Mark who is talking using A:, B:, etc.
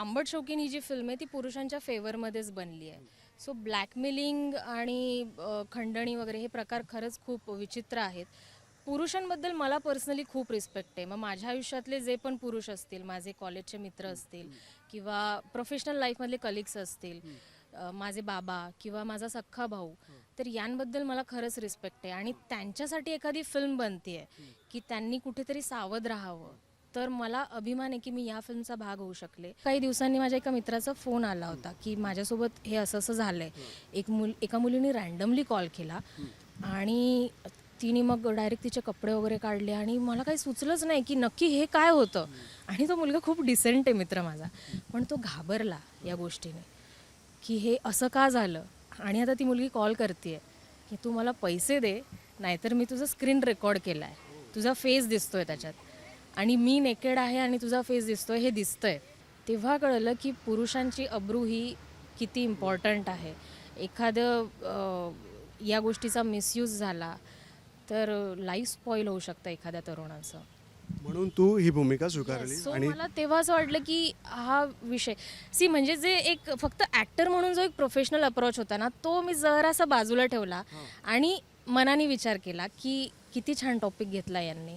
A: आंबट शौकीन ही जी फिल्म आहे ती पुरुषांच्या फेवरमध्येच बनली आहे. सो ब्लॅकमेलिंग आणि खंडणी वगैरे हे प्रकार खरंच खूप विचित्र आहेत. पुरुषांबद्दल मला पर्सनली खूप रिस्पेक्ट आहे. मग माझ्या आयुष्यातले जे पण पुरुष असतील माझे कॉलेजचे मित्र असतील किंवा प्रोफेशनल लाईफमधले कलिग्स असतील माझे बाबा किंवा माझा सख्खा भाऊ तर यांबद्दल मला खरंच रिस्पेक्ट आहे. आणि त्यांच्यासाठी एखादी फिल्म बनते आहे की त्यांनी कुठेतरी सावध राहावं. तर मला अभिमान आहे की मी या फिल्मचा भाग होऊ शकले. काही दिवसांनी माझ्या एका मित्राचा फोन आला होता की माझ्यासोबत हे असं असं झालंय. एक मुल एका मुलीने रँडमली कॉल केला आणि तिने मग डायरेक्ट तिचे कपडे वगैरे काढले आणि मला काही सुचलंच नाही की नक्की हे काय होतं. आणि तो मुलगा खूप डिसेंट आहे मित्र माझा. पण तो घाबरला या गोष्टीने की हे असं का झालं? आणि आता ती मुलगी कॉल करते की तू मला पैसे दे नाहीतर मी तुझं स्क्रीन रेकॉर्ड केला आहे तुझा फेस दिसतोय त्याच्यात. आणि मी नेकेड आहे आणि तुझा फेस दिसतोय हे दिसतंय. तेव्हा कळलं की पुरुषांची अब्रू ही किती इम्पॉर्टंट आहे. एखादं या गोष्टीचा मिसयूज झाला तर लाईफ स्पॉईल होऊ शकतं एखाद्या तरुणाचं.
B: म्हणून तू ही भूमिका स्वीकारली
A: सो
B: आणि
A: मला तेव्हा असं वाटलं की हा विषय. सी म्हणजे जे एक फक्त ऍक्टर म्हणून जो एक प्रोफेशनल अप्रोच होता ना तो मी जरासा बाजूला ठेवला आणि मनाने विचार केला की किती छान टॉपिक घेतला यांनी.